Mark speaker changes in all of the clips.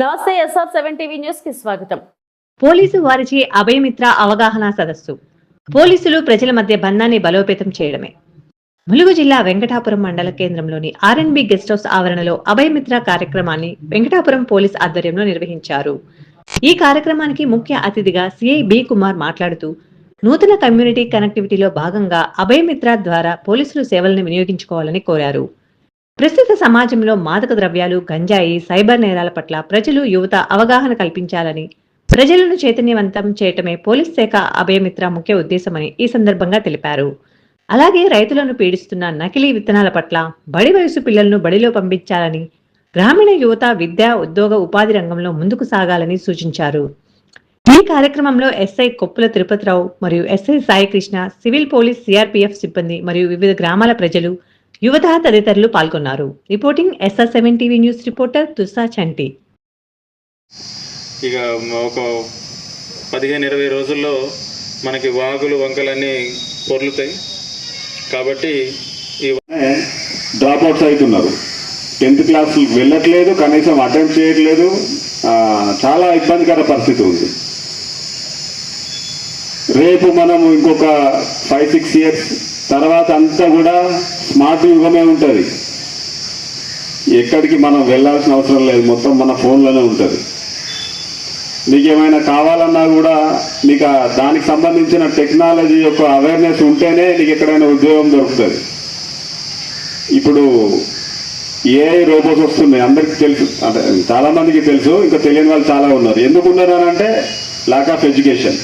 Speaker 1: నమస్తే SR seven TV న్యూస్కి స్వాగతం.
Speaker 2: పోలీసు వారిచే అభయమిత్ర అవగాహన సదస్సు. పోలీసులు ప్రజల మధ్య బంధాన్ని బలోపేతం చేయడమే. ములుగు జిల్లా వెంకటాపురం మండల కేంద్రంలోని ఆర్ఎన్బి గెస్ట్ హౌస్ ఆవరణలో అభయమిత్ర కార్యక్రమాన్ని వెంకటాపురం పోలీస్ ఆధ్వర్యంలో నిర్వహించారు. ఈ కార్యక్రమానికి ముఖ్య అతిథిగా సిఐ బి కుమార్ మాట్లాడుతూ నూతన కమ్యూనిటీ కనెక్టివిటీలో భాగంగా అభయమిత్ర ద్వారా పోలీసులు సేవలను వినియోగించుకోవాలని కోరారు. ప్రస్తుత సమాజంలో మాదక ద్రవ్యాలు గంజాయి సైబర్ నేరాల పట్ల ప్రజలు యువత అవగాహన కల్పించాలని ప్రజలను చైతన్యవంతం చేయటమే పోలీస్ శాఖ అభయమిత్ర ముఖ్య ఉద్దేశమని ఈ సందర్భంగా తెలిపారు. అలాగే రైతులను పీడిస్తున్న నకిలీ విత్తనాల పట్ల బడి వయసు పిల్లలను బడిలో పంపించాలని గ్రామీణ యువత విద్య ఉద్యోగ ఉపాధి రంగంలో ముందుకు సాగాలని సూచించారు. ఈ కార్యక్రమంలో ఎస్ఐ కొప్పుల తిరుపతిరావు మరియు SI Saikrishna civil police CRPF సిబ్బంది మరియు వివిధ గ్రామాల ప్రజలు యువత తదితరులు పాల్గొన్నారు. Reporting SR seven TV news reporter Tusa Chanti.
Speaker 3: ఇక ఒక పదిహేను ఇరవై రోజుల్లో మనకి వాగులు వంకలన్నీ పొర్లుతాయి. కాబట్టి ఈ
Speaker 4: డ్రాప్ అవుట్స్ అవుతున్నారు టెన్త్ క్లాస్ వెళ్ళట్లేదు కనీసం అటెంప్ట్ చేయట్లేదు. చాలా ఇబ్బందికర పరిస్థితి ఉంది. రేపు మనం ఇంకొక ఫైవ్ సిక్స్ ఇయర్స్ తర్వాత అంతా కూడా స్మార్ట్ యుగమే ఉంటుంది. ఎక్కడికి మనం వెళ్ళాల్సిన అవసరం లేదు. మొత్తం మన ఫోన్లోనే ఉంటుంది. నీకేమైనా కావాలన్నా కూడా నీకు దానికి సంబంధించిన టెక్నాలజీ యొక్క అవేర్నెస్ ఉంటేనే నీకు ఎక్కడైనా ఉద్యోగం దొరుకుతుంది. ఇప్పుడు ఏఐ రోబోస్ వస్తున్నాయి. అందరికీ తెలుసు. అంటే చాలా మందికి తెలుసు. ఇంకా తెలియని వాళ్ళు చాలా ఉన్నారు. ఎందుకు ఉన్నారు అని అంటే లాక్ ఆఫ్ ఎడ్యుకేషన్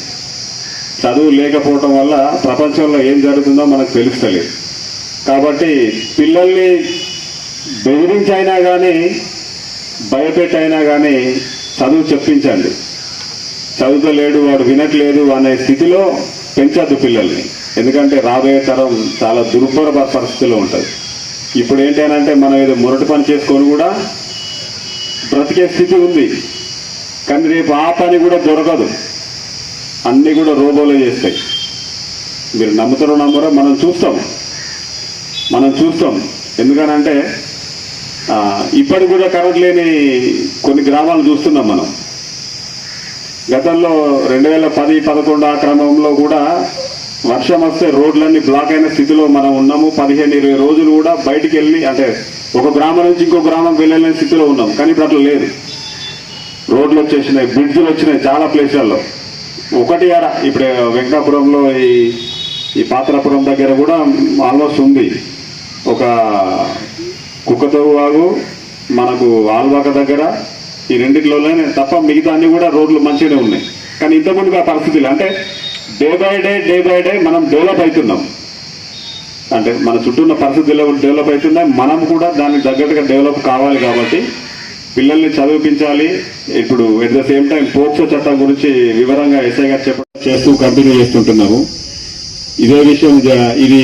Speaker 4: చదువు లేకపోవటం వల్ల ప్రపంచంలో ఏం జరుగుతుందో మనకు తెలుస్తలేదు. కాబట్టి పిల్లల్ని బెదిరించైనా కానీ భయపెట్టైనా కానీ చదువు చెప్పించండి. చదువుతలేడు వాడు వినట్లేదు అనే స్థితిలో పెంచద్దు పిల్లల్ని. ఎందుకంటే రాబోయే తరం చాలా దుర్భర పరిస్థితిలో ఉంటుంది. ఇప్పుడు ఏంటంటే మనం ఏదో మొరటి పని చేసుకొని కూడా బ్రతికే స్థితి ఉంది. కానీ రేపు ఆ పని కూడా దొరకదు. అన్నీ కూడా రోబోలో చేస్తాయి. మీరు నమ్ముతారో నమ్మరో మనం చూస్తాం. మనం చూస్తాం. ఎందుకనంటే ఇప్పటికి కూడా కరెంట్ లేని కొన్ని గ్రామాలు చూస్తున్నాం మనం. గతంలో రెండు వేల పది పదకొండు ఆ క్రమంలో కూడా వర్షం వస్తే రోడ్లన్నీ బ్లాక్ అయిన స్థితిలో మనం ఉన్నాము. పదిహేను ఇరవై రోజులు కూడా బయటికి వెళ్ళి అంటే ఒక గ్రామం నుంచి ఇంకో గ్రామం వెళ్ళలేని స్థితిలో ఉన్నాం. కానీ ఇప్పుడు అట్లా లేదు. రోడ్లు వచ్చేసినాయి బ్రిడ్జ్లు వచ్చినాయి చాలా ప్లేసుల్లో. ఒకటి అర ఇప్పుడు వెంకటాపురంలో ఈ ఈ పాత్రాపురం దగ్గర కూడా ఆల్మోస్ట్ ఉంది. ఒక కుక్కతోవు వాగు మనకు ఆల్వాక దగ్గర ఈ రెండిట్లోనే తప్ప మిగతా అన్ని కూడా రోడ్లు మంచిగానే ఉన్నాయి. కానీ ఇంతకుముందు ఆ పరిస్థితులు అంటే day by day day by day మనం డెవలప్ అవుతున్నాం. అంటే మన చుట్టూ ఉన్న పరిస్థితులు డెవలప్ అవుతున్నాయి మనం కూడా దానికి తగ్గట్టుగా డెవలప్ కావాలి కాబట్టి పిల్లల్ని చదివించాలి ఇప్పుడు at the same time POCSO చట్టం గురించి వివరంగా ఎస్ఐ గారు చెప్ప చేస్తూ కంటిన్యూ చేస్తుంటున్నాము. ఇదే విషయం ఇది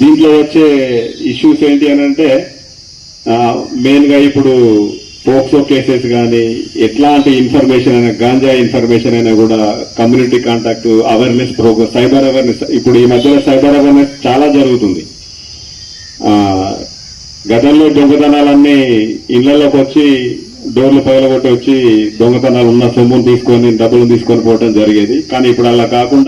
Speaker 4: దీంట్లో వచ్చే ఇష్యూస్ ఏంటి అని అంటే మెయిన్గా ఇప్పుడు పోక్సో కేసెస్ కానీ ఎట్లాంటి ఇన్ఫర్మేషన్ అయినా గాంజా ఇన్ఫర్మేషన్ అయినా కూడా community contact awareness program cyber awareness ఇప్పుడు ఈ మధ్యలో సైబర్ అవేర్నెస్ చాలా జరుగుతుంది. గతంలో దొంగతనాలన్నీ ఇళ్ళలోకి వచ్చి డోర్లు పగలగొట్టి వచ్చి దొంగతనాలు ఉన్న సొమ్మును తీసుకొని డబ్బులు తీసుకొని పోవడం జరిగేది. కానీ ఇప్పుడు అలా కాకుండా